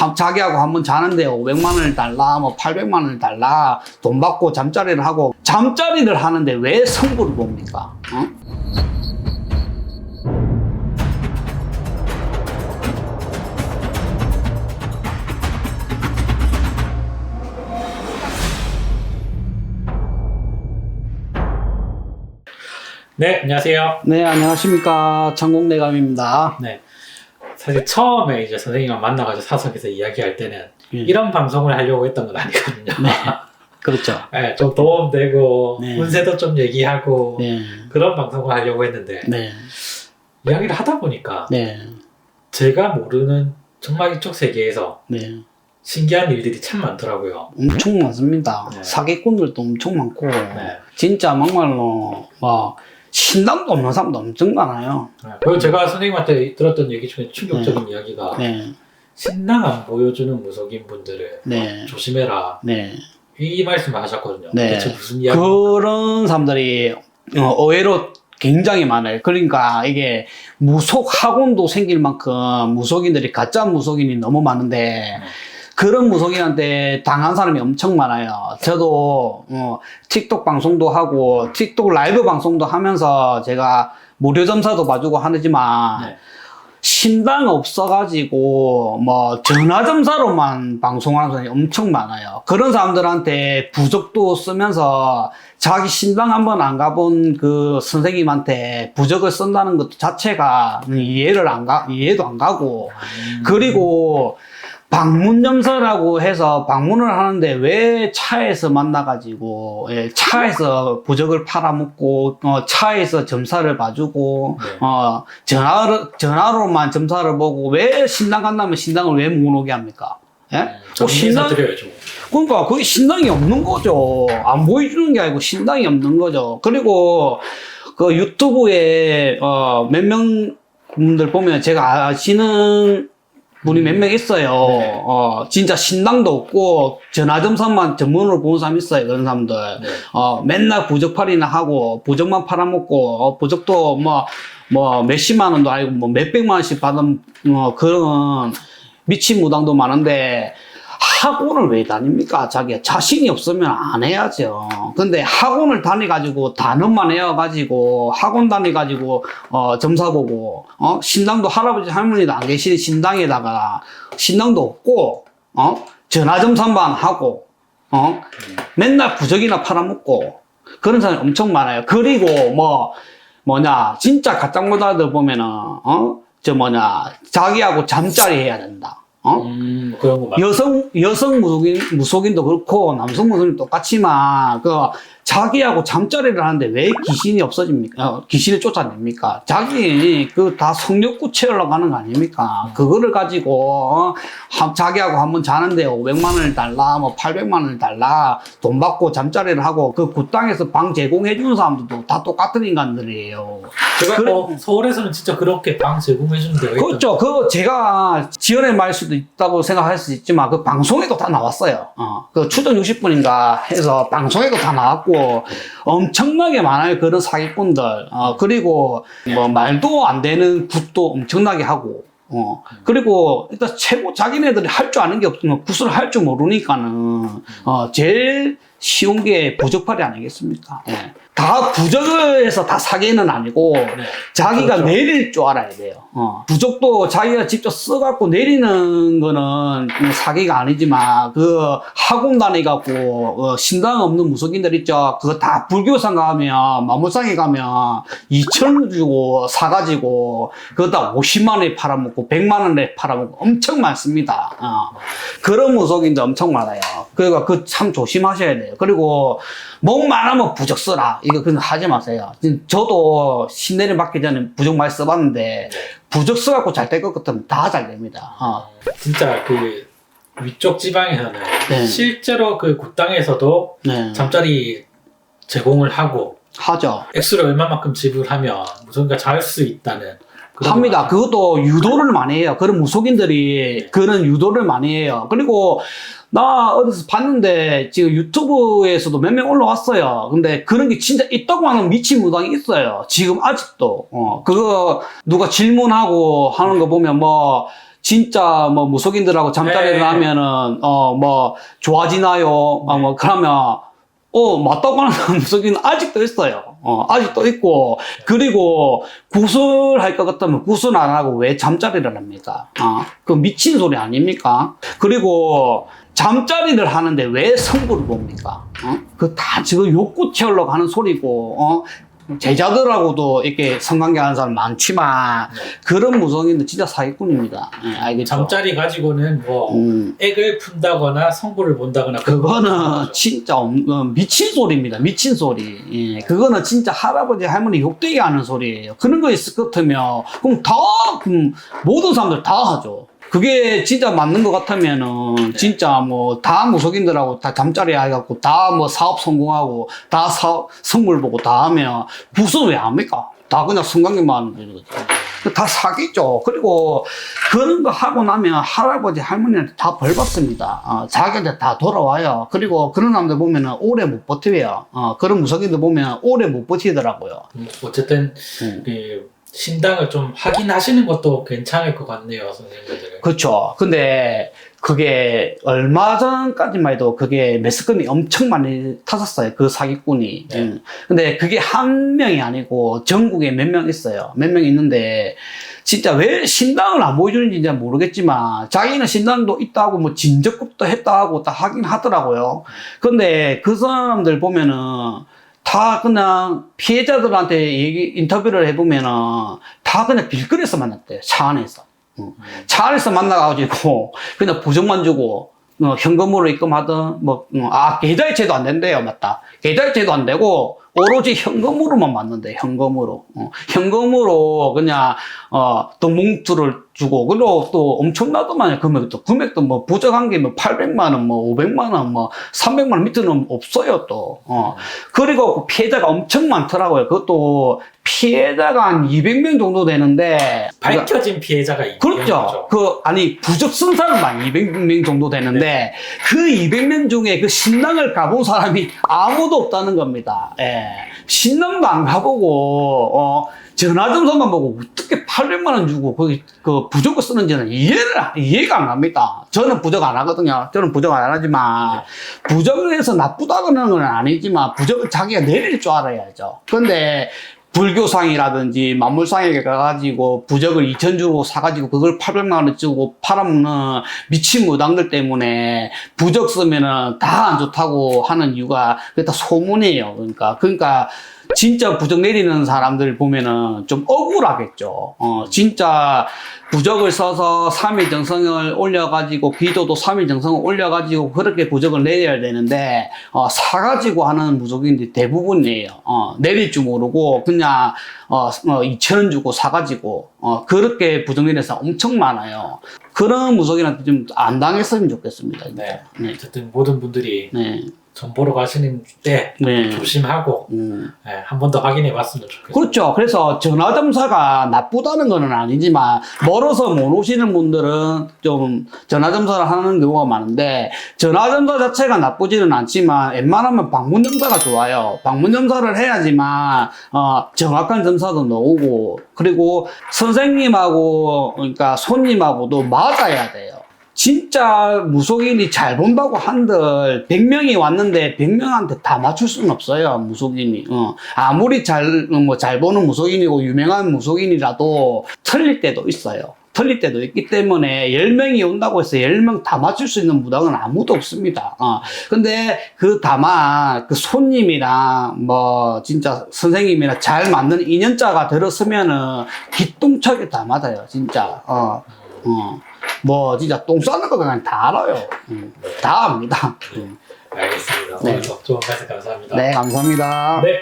하- 자기하고 한번 자는데 500만 원을 달라, 뭐 800만 원을 달라, 돈 받고 잠자리를 하고 잠자리를 하는데 왜 성부를 봅니까? 어? 네, 안녕하세요. 네, 안녕하십니까. 전공대감입니다. 네. 사실 처음에 이제 선생님과 만나가지고 사석에서 이야기할 때는 예. 이런 방송을 하려고 했던 건 아니거든요. 네. 그렇죠. 네, 좀 도움되고 네. 운세도 좀 얘기하고 네. 그런 방송을 하려고 했는데 네. 이야기를 하다 보니까 네. 제가 모르는 정말 이쪽 세계에서 네. 신기한 일들이 참 많더라고요. 엄청 많습니다. 네. 사기꾼들도 엄청 많고, 네. 진짜 막말로, 뭐, 신당도 없는 사람도 엄청 많아요. 네. 그리고 제가 선생님한테 들었던 얘기 중에 충격적인 이야기가 네. 신당 안 보여주는 무속인 분들을 네. 조심해라 네. 이 말씀을 하셨거든요. 네. 대체 무슨 이야기? 그런 사람들이 어, 의외로 굉장히 많아요. 그러니까 이게 무속 학원도 생길 만큼 무속인들이 가짜 무속인이 너무 많은데 그런 무속인한테 당한 사람이 엄청 많아요. 저도 어, 틱톡 방송도 하고 틱톡 라이브 방송도 하면서 제가 무료 점사도 봐주고 하지만 네. 신당 없어가지고 뭐 전화 점사로만 방송하는 사람이 엄청 많아요. 그런 사람들한테 부적도 쓰면서 자기 신당 한번 안 가본 그 선생님한테 부적을 쓴다는 것 자체가 이해를 안 가, 이해도 안 가고 음. 그리고 방문 점사라고 해서 방문을 하는데 왜 차에서 만나가지고 예, 차에서 부적을 팔아먹고 어, 차에서 점사를 봐주고 네. 어, 전화로 전화로만 점사를 보고 왜 신당 간다면 신당을 왜 못 오게 합니까? 예? 좀 신당 인사드려야죠. 그러니까 그게 신당이 없는 거죠. 안 보여주는 게 아니고 신당이 없는 거죠. 그리고 그 유튜브에 어, 몇명 분들 보면 제가 아시는 분이 몇 명 있어요. 네. 어, 진짜 신당도 없고 전화점사만 전문으로 보는 사람 있어요. 그런 사람들. 네. 어, 맨날 부적팔이나 하고 부적만 팔아먹고 어, 부적도 뭐, 뭐 몇십만 원도 아니고 뭐 몇백만 원씩 받은 어, 그런 미친 무당도 많은데 학원을 왜 다닙니까? 자기 자신이 없으면 안 해야죠. 근데 학원을 다니가지고 단어만 외워가지고 학원 다니가지고 어, 점사 보고 어? 신당도 할아버지 할머니도 안 계시는 신당에다가 신당도 없고 어? 전화 점사만 하고 어? 맨날 부적이나 팔아먹고 그런 사람이 엄청 많아요. 그리고 뭐 뭐냐 진짜 가짱 모다들 보면은 어 저 뭐냐 자기하고 잠자리 해야 된다. 어? 음, 그런 거 맞. 여성 여성 무속인 무속인도 그렇고 남성 무속인도 똑같지만 그 자기하고 잠자리를 하는데 왜 귀신이 없어집니까? 어, 귀신을 쫓아냅니까? 자기 그 다 성욕구 채우려고 하는 거 아닙니까? 그거를 가지고 어, 하- 자기하고 한번 자는데 500만 원을 달라, 뭐 800만 원을 달라, 돈 받고 잠자리를 하고 그 굿당에서 방 제공해 주는 사람들도 다 똑같은 인간들이에요. 제가 그래- 어, 서울에서는 진짜 그렇게 방 제공해 주는 데가 있다. 그렇죠. 그거 제가 지연의 말 수도 있다고 생각할 수 있지만 그 방송에도 다 나왔어요. 어. 그 추정 60분인가 해서 방송에도 다 나왔고 엄청나게 많아요. 그런 사기꾼들. 어, 그리고 뭐 말도 안 되는 굿도 엄청나게 하고. 어. 그리고 일단 최고 자기네들이 할 줄 아는 게 없으면 굿을 할 줄 모르니까는 어, 제일 쉬운 게 부적팔이 아니겠습니까? 예. 다 부적을 해서 다 사기는 아니고 네. 자기가 그렇죠. 내릴 줄 알아야 돼요. 어. 부적도 자기가 직접 써갖고 내리는 거는 뭐 사기가 아니지만 그 학원 다니갖고 어, 신당 없는 무속인들 있죠. 그거 다 불교상 가면 마물상에 가면 2천 원 주고 사가지고 그거 다 50만 원에 팔아먹고 100만 원에 팔아먹고 엄청 많습니다. 어. 그런 무속인도 엄청 많아요. 그러니까 그 참 조심하셔야 돼요. 그리고 목 많으면 부적 써라. 이거 그냥 하지 마세요. 저도 신내림 받기 전에 부적 많이 써봤는데 부적 써갖고 잘 될 것 같으면 다 잘 됩니다. 어. 진짜 그 위쪽 지방에서는 네. 실제로 그 굿당에서도 네. 잠자리 제공을 하고 하죠. 액수를 얼마만큼 지불하면 무슨가 잘수 있다는 합니다. 거 그것도 유도를 많이 해요. 그런 무속인들이 그런 유도를 많이 해요. 그리고 나 어디서 봤는데 지금 유튜브에서도 몇 명 올라왔어요. 근데 그런 게 진짜 있다고 하는 미친 무당이 있어요. 지금 아직도. 어, 그거 누가 질문하고 하는 거 보면 뭐 진짜 뭐 무속인들하고 잠자리를 네. 하면은 어 뭐 좋아지나요? 어, 뭐 그러면 어 맞다고 하는 무속인 아직도 있어요. 어 아직도 있고 그리고 구슬할 것 같으면 구슬 안 하고 왜 잠자리를 합니까? 어 그 미친 소리 아닙니까? 그리고 잠자리를 하는데 왜 성부를 봅니까? 어? 그 다 지금 욕구 채우려고 하는 소리고, 어? 제자들하고도 이렇게 성관계 하는 사람 많지만, 네. 그런 무성인들 진짜 사기꾼입니다. 예, 알겠죠? 잠자리 가지고는 뭐 음, 액을 푼다거나 성부를 본다거나 그거는 거죠. 진짜 엄- 어, 미친 소리입니다. 미친 소리. 예, 그거는 진짜 할아버지, 할머니 욕되게 하는 소리예요. 그런 거 있을 것 같으면, 그럼 다, 음, 모든 사람들 다 하죠. 그게 진짜 맞는 것 같으면은, 진짜 뭐, 다 무속인들하고 다 잠자리 해갖고, 다 뭐 사업 성공하고, 다 사업, 선물 보고 다 하면, 무슨 왜 합니까? 다 그냥 성관계만 하는 거죠. 다 사기죠. 그리고 그런 거 하고 나면 할아버지, 할머니한테 다 벌 받습니다. 어, 자기한테 다 돌아와요. 그리고 그런 사람들 보면은 오래 못 버텨요. 어, 그런 무속인들 보면 오래 못 버티더라고요. 음, 어쨌든 음. 그 신당을 좀 확인하시는 것도 괜찮을 것 같네요, 선생님들. 그렇죠. 근데 그게 얼마 전까지만 해도 그게 매스컴이 엄청 많이 탔었어요. 그 사기꾼이. 네. 음. 근데 그게 한 명이 아니고 전국에 몇 명 있어요. 몇 명 있는데 진짜 왜 신당을 안 보여주는지 잘 모르겠지만 자기는 신당도 있다고 뭐 진적급도 했다고 다 하긴 하더라고요. 근데 그 사람들 보면은 다 그냥 피해자들한테 얘기, 인터뷰를 해보면은 다 그냥 길거리에서 만났대요. 차 안에서. 어. 차 안에서 만나가지고 그냥 부정만 주고 어, 현금으로 입금하든 뭐, 어, 아, 계좌이체도 안 된대요. 맞다. 계좌이체도 안 되고 오로지 현금으로만 맞는데 현금으로. 어, 현금으로 그냥 어, 또 뭉투를 주고 그리고 또 엄청나더만요. 금액도 금액도 뭐 부정한 게 뭐 800만 원, 뭐 500만 원, 뭐 300만 원 밑에는 없어요, 또. 어. 그리고 그 피해자가 엄청 많더라고요. 그것도 피해자가 한 200명 정도 되는데 밝혀진 피해자가 있는 그렇죠. 거죠. 그 아니 부적 쓴 사람만 200명 정도 되는데 그 200명 중에 그 신당을 가본 사람이 아무도 없다는 겁니다. 예. 신당도 안 가보고 어 전화점서만 보고 어떻게 800만 원 주고 거기 그 부적을 쓰는지는 이해를 이해가 안 갑니다. 저는 부적 안 하거든요. 저는 부적 안 하지만 부적을 해서 나쁘다는 건 아니지만 부적을 자기가 내릴 줄 알아야죠. 근데 불교상이라든지 만물상에 가가지고 부적을 2천 주고 사가지고 그걸 800만 원 주고 팔아먹는 미친 무당들 때문에 부적 쓰면은 다 안 좋다고 하는 이유가 그게 다 소문이에요. 그러니까 그러니까 진짜 부적 내리는 사람들 보면은 좀 억울하겠죠. 어, 진짜 부적을 써서 3일 정성을 올려가지고 기도도 3일 정성을 올려가지고 그렇게 부적을 내려야 되는데 어, 사가지고 하는 무속인들이 대부분이에요. 어, 내릴 줄 모르고 그냥 어, 어, 2천 원 주고 사가지고 어, 그렇게 부적 내리는 사람 엄청 많아요. 그런 무속인한테 좀 안 당했으면 좋겠습니다. 네. 네. 어쨌든 모든 분들이 네. 전 보러 가시는 때 네. 조심하고 음. 네, 한번 더 확인해 봤으면 좋겠어요. 그렇죠. 그래서 전화 점사가 나쁘다는 거는 아니지만 멀어서 못 오시는 분들은 좀 전화 점사를 하는 경우가 많은데 전화 점사 자체가 나쁘지는 않지만 웬만하면 방문 점사가 좋아요. 방문 점사를 해야지만 어, 정확한 점사도 나오고 그리고 선생님하고 그러니까 손님하고도 맞아야 돼요. 진짜 무속인이 잘 본다고 한들 100명이 왔는데 100명한테 다 맞출 수는 없어요 무속인이 어. 아무리 잘 뭐 잘 보는 무속인이고 유명한 무속인이라도 틀릴 때도 있어요 틀릴 때도 있기 때문에 10명이 온다고 해서 10명 다 맞출 수 있는 무당은 아무도 없습니다 어. 근데 그 다만 그 손님이랑 뭐 진짜 선생님이랑 잘 맞는 인연자가 들었으면은 기똥차게 다 맞아요 진짜 어. 어. 뭐 진짜 똥 싸는 거 그냥 다 알아요. 예. 다 압니다. 예. 알겠습니다. 네. 오늘 좋은 말씀 감사합니다. 네, 감사합니다. 네.